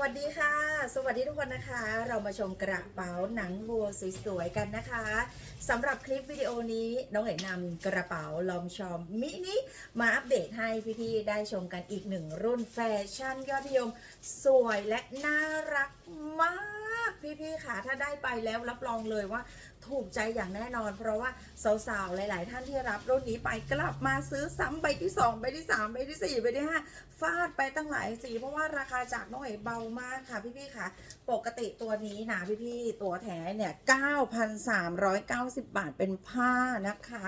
วัสดีค่ะ สวัสดีทุกคนนะคะ เรามาชมกระเป๋าหนังวัวสวยๆกันนะคะสำหรับคลิปวิดีโอนี้น้องเอกนำกระเป๋าลอมชอมมินิมาอัปเดตให้พี่ๆได้ชมกันอีกหนึ่งรุ่นแฟชั่นยอดนิยม สวยและน่ารักมาก พี่ๆค่ะถ้าได้ไปแล้วรับรองเลยว่า ถูกใจอย่างแน่นอน เพราะว่าสาวๆ หลาย ๆ ท่านที่รับรุ่นนี้ไปกลับมาซื้อซ้ำใบที่ 2 ใบที่ 3 ใบที่ 4 ใบที่ 5 ฟาดไปตั้งหลายสี เพราะว่าราคาจากน้องเอ๋เบามากค่ะพี่ๆค่ะ ปกติตัวนี้นะพี่ๆ ตัวแท้เนี่ย 9,390 บาทเป็นผ้านะคะ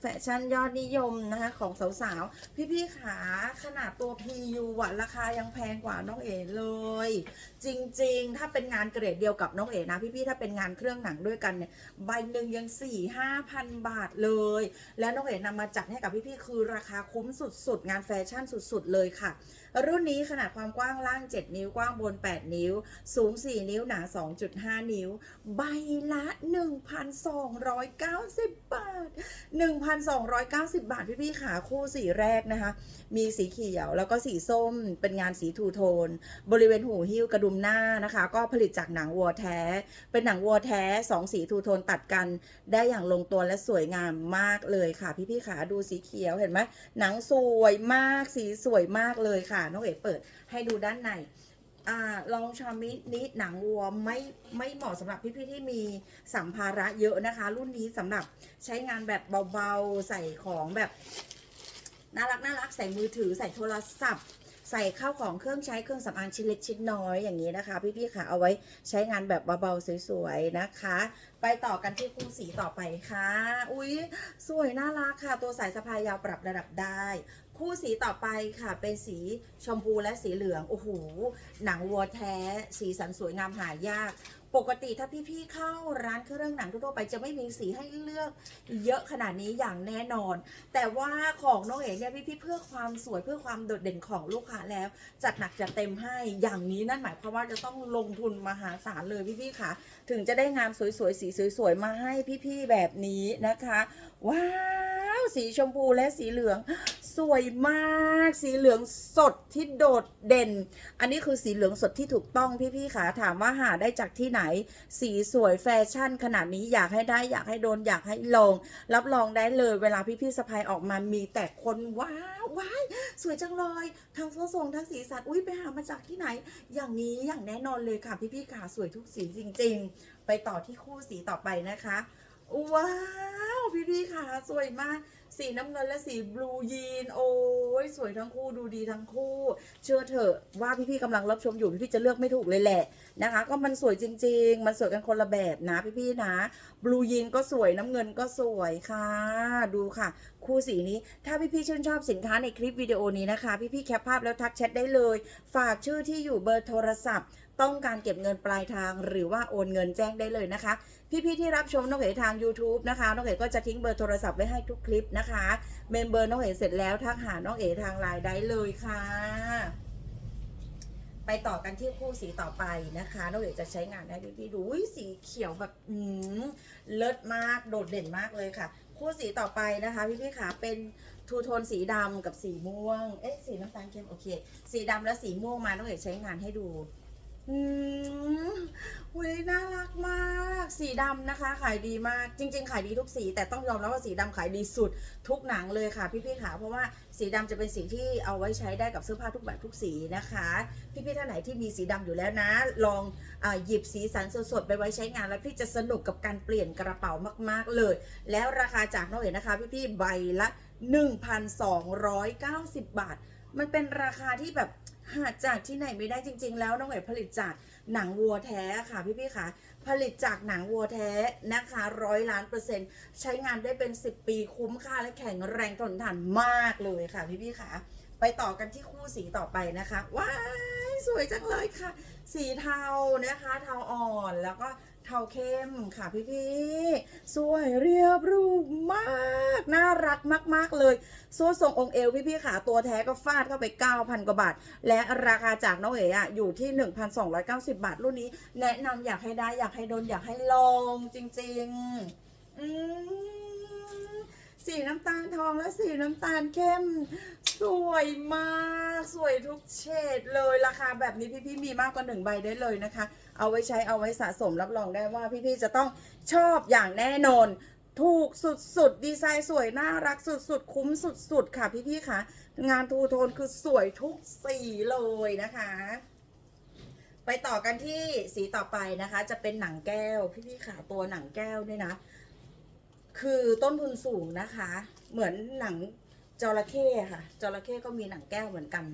แฟชั่นยอดนิยมนะคะของสาวๆ พี่ๆขาขนาดตัว PU อะราคายังแพงกว่าน้องเอ๋เลย จริงๆ ถ้าเป็นงานเกรดเดียวกับน้องเอ๋นะพี่ๆ ถ้าเป็นงานเครื่องหนังด้วยกันเนี่ยใบหนึ่งยัง4ี่ห้าพันบาทเลย แล้วน้องเอ๋นำมาจัดให้กับพี่ๆคือราคาคุ้มสุดๆ งานแฟชั่นสุดๆ เลยค่ะ รุ่นนี้ขนาดความกว้างล่าง 7 นิ้วกว้างบน 8 นิ้ว สูง 4 นิ้วหนา 2.5 นิ้ว ใบละ 1,290 บาท 1,290 บาทพี่ๆขาคู่สีแรกนะคะ มีสีเขียวแล้วก็สีส้มเป็นงานสีทูโทน บริเวณหูหิ้วกระดุมหน้านะคะ ก็ผลิตจากหนังวัวแท้ เป็นหนังวัวแท้สองสีทูโทนตัดกันได้อย่างลงตัวและสวยงามมากเลยค่ะ พี่ๆขาดูสีเขียวเห็นไหมหนังสวยมากสีสวยมากเลยค่ะน้องเอ๋เปิดให้ดูด้านในอ่าลองชามินี้หนังวัวไม่ไม่เหมาะสำหรับพี่ๆที่มีสัมภาระเยอะนะคะ รุ่นนี้สำหรับใช้งานแบบเบาๆใส่ของแบบน่ารักน่ารักใส่มือถือใส่โทรศัพท์ใส่ข้าวของเครื่องใช้เครื่องสำอางชิ้นเล็กชิ้นน้อยอย่างนี้นะคะ พี่ๆค่ะเอาไว้ใช้งานแบบเบาๆสวยๆนะคะ ไปต่อกันที่คู่สีต่อไปค่ะ อุ๊ยสวยน่ารักค่ะ ตัวสายสะพายยาวปรับระดับได้ คู่สีต่อไปค่ะ เป็นสีชมพูและสีเหลือง โอ้โห หนังวัวแท้ สีสันสวยงามหายาก ปกติถ้าพี่ๆเข้าร้านเครื่องหนังทั่วไปจะไม่มีสีให้เลือกเยอะขนาดนี้อย่างแน่นอน แต่ว่าของน้องเอ๋เนี่ยพี่ๆเพื่อความสวยเพื่อความโดดเด่นของลูกค้าแล้ว จัดหนักจัดเต็มให้ อย่างนี้นั่นหมายความว่าจะต้องลงทุนมหาศาลเลยพี่ๆค่ะ ถึงจะได้งามสวยๆ สีสวยๆ มาให้พี่ๆ แบบนี้นะคะ ว้าว สีชมพูและสีเหลือง สวยมาก สีเหลืองสดที่โดดเด่น อันนี้คือสีเหลืองสดที่ถูกต้องพี่ๆค่ะถามว่าหาได้จากที่ไหน สีสวยแฟชั่นขนาดนี้อยากให้ได้อยากให้โดนอยากให้ลง รับรองได้เลยเวลาพี่ๆสะพายออกมามีแต่คนว้าวว้ายสวยจังเลยทั้งทรงทรงทั้งสีสันอุ้ยไปหามาจากที่ไหน อย่างนี้อย่างแน่นอนเลยค่ะพี่ๆค่ะสวยทุกสีจริง ๆ ไปต่อที่คู่สีต่อไปนะคะว้าว พี่ๆค่ะ สวยมาก สีน้ำเงินและสีบลูยีน โอ้ยสวยทั้งคู่ดูดีทั้งคู่ เชื่อเถอะว่าพี่ๆกำลังรับชมอยู่พี่ๆจะเลือกไม่ถูกเลยแหละนะคะ ก็มันสวยจริง ๆ มันสวยกันคนละแบบนะพี่ๆนะบลูยีนก็สวยน้ำเงินก็สวยค่ะ ดูค่ะ คู่สีนี้ ถ้าพี่ๆชื่นชอบสินค้าในคลิปวิดีโอนี้นะคะ พี่ๆแคปภาพแล้วทักแชทได้เลย ฝากชื่อที่อยู่เบอร์โทรศัพท์ ต้องการเก็บเงินปลายทางหรือว่าโอนเงินแจ้งได้เลยนะคะ พี่ๆที่รับชมน้องเอ๋ทาง YouTube นะคะน้องเอ๋ก็จะทิ้งเบอร์โทรศัพท์ไว้ให้ทุกคลิปนะคะเมมเบอร์น้องเอ๋เสร็จแล้วทักหาน้องเอ๋ทางไลน์ได้เลยค่ะ ไปต่อกันที่คู่สีต่อไปนะคะน้องเอ๋จะใช้งานให้พี่ๆดูสีเขียวแบบอืมเลิศมากโดดเด่นมากเลยค่ะ คู่สีต่อไปนะคะพี่ๆค่ะเป็นทูโทนสีดำกับสีม่วงเอ๊ะสีน้ำตาลเข้มโอเค สีดำและสีม่วงมาน้องเอ๋ใช้งานให้ดู อืมอุ้ยน่ารักมาก สีดำนะคะ ขายดีมาก จริง ๆ ขายดีทุกสี แต่ต้องยอมรับว่าสีดำขายดีสุดทุกหนังเลยค่ะพี่ๆค่ะ เพราะว่าสีดำจะเป็นสีที่เอาไว้ใช้ได้กับเสื้อผ้าทุกแบบทุกสีนะคะ พี่ๆท่านไหนที่มีสีดำอยู่แล้วนะ ลองอหยิบสีสันสดๆไปไว้ใช้งานแล้วพี่จะสนุกกับการเปลี่ยนกระเป๋ามากๆเลย แล้วราคาจากน้องเอ๋นะคะ พี่ๆใบละ 1,290 บาท มันเป็นราคาที่แบบ หาจากที่ไหนไม่ได้จริง ๆ แล้วน้องเอ๋ผลิตจากหนังวัวแท้ค่ะพี่ๆค่ะ ผลิตจากหนังวัวแท้นะคะร้อยล้านเปอร์เซ็นต์ใช้งานได้เป็น 10 ปีคุ้มค่าและแข็งแรงทนทานมากเลยค่ะพี่ๆค่ะ ไปต่อกันที่คู่สีต่อไปนะคะว้ายสวยจังเลยค่ะ สีเทานะคะ เทาอ่อนแล้วก็ เทาเข้มค่ะพี่ๆสวยเรียบรูปมาก น่ารักมาก ๆ เลยโซ่ทรงองค์เอวพี่ๆค่ะตัวแท้ก็ฟาดเข้าไป 9,000 กว่าบาท และราคาจากน้องเอ๋อะอยู่ที่ 1,290 บาทรุ่นนี้ แนะนำอยากให้ได้อยากให้โดนอยากให้ลองจริง ๆ อืม สีน้ำตาลทองและสีน้ำตาลเข้ม สวยมาก สวยทุกเฉดเลยราคาแบบนี้พี่ๆมีมากกว่าหนึ่งใบได้เลยนะคะ เอาไว้ใช้เอาไว้สะสมรับรองได้ว่าพี่ๆจะต้องชอบอย่างแน่นอน ถูกสุดๆ ดีไซน์สวยน่ารักสุดๆ คุ้มสุดๆ ค่ะพี่ๆค่ะ งานทูโทนคือสวยทุกสีเลยนะคะ ไปต่อกันที่สีต่อไปนะคะ จะเป็นหนังแก้วพี่ๆค่ะตัวหนังแก้วเนี่ยนะ คือต้นทุนสูงนะคะ เหมือนหนังจระเข้ค่ะจระเข้ก็มีหนังแก้วเหมือนกัน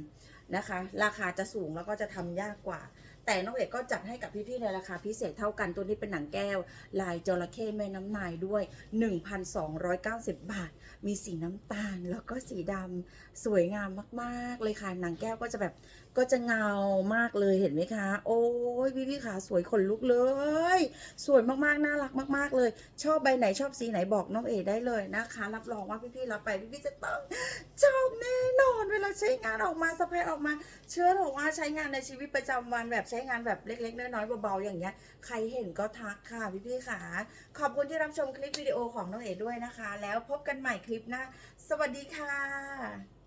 นะคะ ราคาจะสูงแล้วก็จะทำยากกว่า แต่น้องเอกก็จัดให้กับพี่ๆในราคาพิเศษเท่ากันตัวนี้เป็นหนังแก้ว ลายจระเข้แม่น้ำนายด้วย 1,290 บาท มีสีน้ำตาลแล้วก็สีดำสวยงามมากๆ เลยค่ะหนังแก้วก็จะแบบก็จะเงามากเลยเห็นไหมคะ โอ้ยพี่พี่ๆขาสวยขนลุกเลย สวยมากๆน่ารักมาก ๆ เลย ชอบใบไหนชอบสีไหนบอกน้องเอได้เลยนะคะ รับรองว่าพี่ๆรับไปพี่ๆจะต้องชอบแน่นอนเวลาใช้งานออกมาสะพายออกมา เชื่อเถอะว่าใช้งานในชีวิตประจำวันแบบใช้งานแบบเล็ก ๆ น้อยๆเบาๆอย่างเงี้ย ใครเห็นก็ทักค่ะพี่ๆค่ะขอบคุณที่รับชมคลิปวิดีโอของน้องเอด้วยนะคะ แล้วพบกันใหม่คลิปหน้าสวัสดีค่ะ